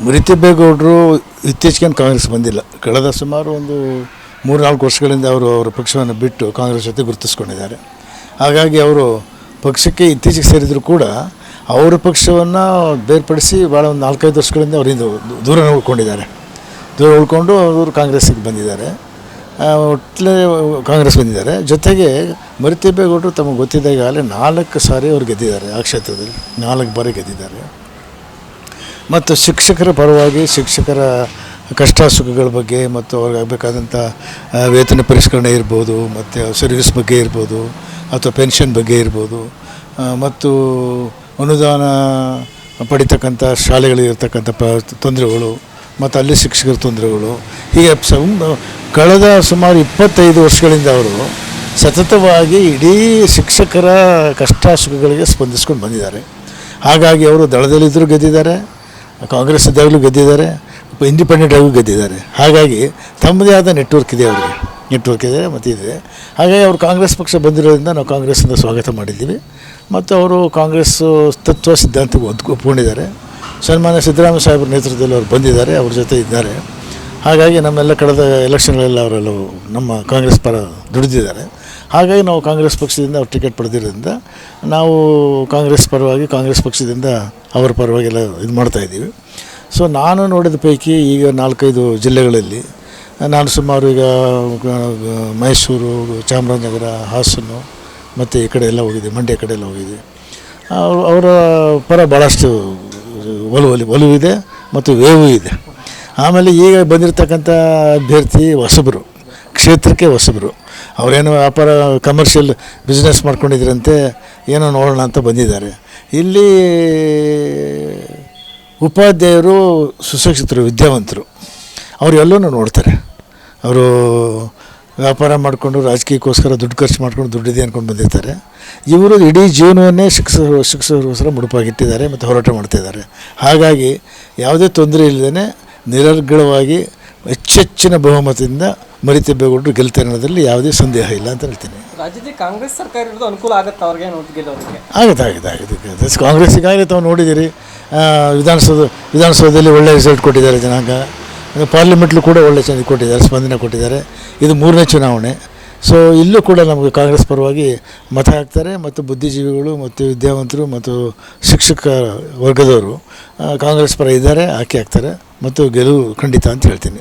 ಮುರಿತಿಬ್ಬೇಗೌಡರು ಇತ್ತೀಚೆಗೆ ಕಾಂಗ್ರೆಸ್ ಬಂದಿಲ್ಲ. ಕಳೆದ ಸುಮಾರು ಒಂದು ಮೂರು ನಾಲ್ಕು ವರ್ಷಗಳಿಂದ ಅವರು ಅವರ ಪಕ್ಷವನ್ನು ಬಿಟ್ಟು ಕಾಂಗ್ರೆಸ್ ಜೊತೆ ಗುರುತಿಸ್ಕೊಂಡಿದ್ದಾರೆ. ಹಾಗಾಗಿ ಅವರು ಪಕ್ಷಕ್ಕೆ ಇತ್ತೀಚೆಗೆ ಸೇರಿದರೂ ಕೂಡ ಅವರ ಪಕ್ಷವನ್ನು ಬೇರ್ಪಡಿಸಿ ಭಾಳ ಒಂದು ನಾಲ್ಕೈದು ವರ್ಷಗಳಿಂದ ಅವರಿಂದ ದೂರ ಉಳ್ಕೊಂಡಿದ್ದಾರೆ. ದೂರ ಉಳ್ಕೊಂಡು ಅವರು ಕಾಂಗ್ರೆಸ್ಸಿಗೆ ಬಂದಿದ್ದಾರೆ. ಆ, ಒಟ್ಲೆ ಕಾಂಗ್ರೆಸ್ ಬಂದಿದ್ದಾರೆ. ಜೊತೆಗೆ ಮರಿತಿಬ್ಬೇಗೌಡರು ತಮಗೆ ಗೊತ್ತಿದ್ದಾಗಲೇ ನಾಲ್ಕು ಸಾರಿ ಅವ್ರು ಗೆದ್ದಿದ್ದಾರೆ ಆ ಕ್ಷೇತ್ರದಲ್ಲಿ. ನಾಲ್ಕು ಬಾರಿ ಗೆದ್ದಿದ್ದಾರೆ. ಮತ್ತು ಶಿಕ್ಷಕರ ಪರವಾಗಿ ಶಿಕ್ಷಕರ ಕಷ್ಟ ಸುಖಗಳ ಬಗ್ಗೆ ಮತ್ತು ಅವ್ರಿಗೆ ಆಗಬೇಕಾದಂಥ ವೇತನ ಪರಿಷ್ಕರಣೆ ಇರ್ಬೋದು, ಮತ್ತು ಸರ್ವಿಸ್ ಬಗ್ಗೆ ಇರ್ಬೋದು, ಅಥವಾ ಪೆನ್ಷನ್ ಬಗ್ಗೆ ಇರ್ಬೋದು ಮತ್ತು ಅನುದಾನ ಪಡಿತಕ್ಕಂಥ ಶಾಲೆಗಳಿರ್ತಕ್ಕಂಥ ಪ, ತೊಂದರೆಗಳು, ಮತ್ತು ಅಲ್ಲಿ ಶಿಕ್ಷಕರ ತೊಂದರೆಗಳು, ಹೀಗೆ ಕಳೆದ ಸುಮಾರು ಇಪ್ಪತ್ತೈದು ವರ್ಷಗಳಿಂದ ಅವರು ಸತತವಾಗಿ ಇಡೀ ಶಿಕ್ಷಕರ ಕಷ್ಟ ಸುಖಗಳಿಗೆ ಸ್ಪಂದಿಸ್ಕೊಂಡು ಬಂದಿದ್ದಾರೆ. ಹಾಗಾಗಿ ಅವರು ದಳದಲ್ಲಿದ್ದರೂ ಗೆದ್ದಿದ್ದಾರೆ. ಕಾಂಗ್ರೆಸ್ ಇದ್ದಾಗಲೂ ಗೆದ್ದಿದ್ದಾರೆ ಇಂಡಿಪೆಂಡೆಂಟ್ ಆಗೂ ಗೆದ್ದಿದ್ದಾರೆ. ಹಾಗಾಗಿ ತಮ್ಮದೇ ಆದ ನೆಟ್ವರ್ಕ್ ಇದೆ ಅವರಿಗೆ. ನೆಟ್ವರ್ಕ್ ಇದೆ, ಮತ್ತು ಇದೆ. ಹಾಗಾಗಿ ಅವರು ಕಾಂಗ್ರೆಸ್ ಪಕ್ಷ ಬಂದಿರೋದ್ರಿಂದ ನಾವು ಕಾಂಗ್ರೆಸ್ಸಿಂದ ಸ್ವಾಗತ ಮಾಡಿದ್ದೀವಿ. ಮತ್ತು ಅವರು ಕಾಂಗ್ರೆಸ್ ತತ್ವ ಸಿದ್ಧಾಂತಕ್ಕೆ ಒದ್ಕೊಂಡಿದ್ದಾರೆ ಸನ್ಮಾನ್ಯ ಸಿದ್ದರಾಮಯ್ಯ ಸಾಹೇಬ್ರ ನೇತೃತ್ವದಲ್ಲಿ ಅವರು ಬಂದಿದ್ದಾರೆ, ಅವ್ರ ಜೊತೆ ಇದ್ದಾರೆ. ಹಾಗಾಗಿ ನಮ್ಮೆಲ್ಲ ಕಳೆದ ಎಲೆಕ್ಷನ್ಗಳೆಲ್ಲ ಅವರೆಲ್ಲ ನಮ್ಮ ಕಾಂಗ್ರೆಸ್ ಪರ ದುಡಿದಿದ್ದಾರೆ. ಹಾಗಾಗಿ ನಾವು ಕಾಂಗ್ರೆಸ್ ಪಕ್ಷದಿಂದ ಅವ್ರು ಟಿಕೆಟ್ ಪಡೆದಿರೋದ್ರಿಂದ ನಾವು ಕಾಂಗ್ರೆಸ್ ಪರವಾಗಿ ಕಾಂಗ್ರೆಸ್ ಪಕ್ಷದಿಂದ ಅವರ ಪರವಾಗಿ ಎಲ್ಲ ಇದು ಮಾಡ್ತಾಯಿದ್ದೀವಿ ಸೊ ನಾನು ನೋಡಿದ ಪೈಕಿ ಈಗ ನಾಲ್ಕೈದು ಜಿಲ್ಲೆಗಳಲ್ಲಿ ನಾನು ಸುಮಾರು ಈಗ ಮೈಸೂರು, ಚಾಮರಾಜನಗರ, ಹಾಸನ ಮತ್ತು ಈ ಕಡೆ ಎಲ್ಲ ಹೋಗಿದ್ದೆ ಮಂಡ್ಯ ಕಡೆ ಎಲ್ಲ ಹೋಗಿದ್ದೆ ಅವ್ರು ಪರ ಭಾಳಷ್ಟು ಒಲವು ಇದೆ ಮತ್ತು ವೇವು ಇದೆ. ಆಮೇಲೆ ಈಗ ಬಂದಿರತಕ್ಕಂಥ ಅಭ್ಯರ್ಥಿ ಹೊಸಬರು, ಕ್ಷೇತ್ರಕ್ಕೆ ಹೊಸಬರು. ಅವರೇನೋ ವ್ಯಾಪಾರ ಕಮರ್ಷಿಯಲ್ ಬಿಸ್ನೆಸ್ ಮಾಡ್ಕೊಂಡಿದ್ರಂತೆ, ಏನೋ ನೋಡೋಣ ಅಂತ ಬಂದಿದ್ದಾರೆ. ಇಲ್ಲಿ ಉಪಾಧ್ಯಾಯರು, ಸುಶಿಕ್ಷಿತರು, ವಿದ್ಯಾವಂತರು, ಅವರು ಎಲ್ಲನೂ ನೋಡ್ತಾರೆ. ಅವರು ವ್ಯಾಪಾರ ಮಾಡಿಕೊಂಡು ರಾಜಕೀಯಕ್ಕೋಸ್ಕರ ದುಡ್ಡು ಖರ್ಚು ಮಾಡ್ಕೊಂಡು ದುಡ್ಡಿದೆ ಅಂದ್ಕೊಂಡು ಬಂದಿರ್ತಾರೆ. ಇವರು ಇಡೀ ಜೀವನವನ್ನೇ ಶಿಕ್ಷಕರು, ಶಿಕ್ಷಕರಿಗೋಸ್ಕರ ಮುಡುಪಾಗಿಟ್ಟಿದ್ದಾರೆ ಮತ್ತು ಹೋರಾಟ ಮಾಡ್ತಿದ್ದಾರೆ. ಹಾಗಾಗಿ ಯಾವುದೇ ತೊಂದರೆ ಇಲ್ಲದೇ ನಿರರ್ಗಳವಾಗಿ ಹೆಚ್ಚೆಚ್ಚಿನ ಬಹುಮತದಿಂದ ಮರಿತಿಬ್ಬೇಗೌಡರು ಗೆಲ್ತಾರೆ ಅನ್ನೋದ್ರಲ್ಲಿ ಯಾವುದೇ ಸಂದೇಹ ಇಲ್ಲ ಅಂತ ಹೇಳ್ತೀನಿ. ರಾಜ್ಯದಲ್ಲಿ ಕಾಂಗ್ರೆಸ್ ಸರ್ಕಾರ ಇರೋದು ಅನುಕೂಲ ಆಗುತ್ತೆ ಅವ್ರಿಗೆ? ಆಗುತ್ತೆ ಆಗುತ್ತೆ ಆಗುತ್ತೆ. ಕಾಂಗ್ರೆಸ್ ಈಗಾಗಲೇ ತಾವು ನೋಡಿದ್ದೀರಿ. ವಿಧಾನಸೌಧ ವಿಧಾನಸೌಧದಲ್ಲಿ ಒಳ್ಳೆಯ ರಿಸಲ್ಟ್ ಕೊಟ್ಟಿದ್ದಾರೆ ಜನಾಂಗ. ಪಾರ್ಲಿಮೆಂಟ್ಲು ಕೂಡ ಒಳ್ಳೆ ಚೆನ್ನಾಗಿ ಕೊಟ್ಟಿದ್ದಾರೆ ಸ್ಪಂದನೆ ಕೊಟ್ಟಿದ್ದಾರೆ. ಇದು ಮೂರನೇ ಚುನಾವಣೆ. ಸೊ ಇಲ್ಲೂ ಕೂಡ ನಮಗೆ ಕಾಂಗ್ರೆಸ್ ಪರವಾಗಿ ಮತ ಹಾಕ್ತಾರೆ ಮತ್ತು ಬುದ್ಧಿಜೀವಿಗಳು ಮತ್ತು ವಿದ್ಯಾವಂತರು ಮತ್ತು ಶಿಕ್ಷಕ ವರ್ಗದವರು ಕಾಂಗ್ರೆಸ್ ಪರ ಇದ್ದಾರೆ ಆಯ್ಕೆ ಆಗ್ತಾರೆ. ಮತ್ತು ಗೆಲುವು ಖಂಡಿತ ಅಂತ ಹೇಳ್ತೀನಿ.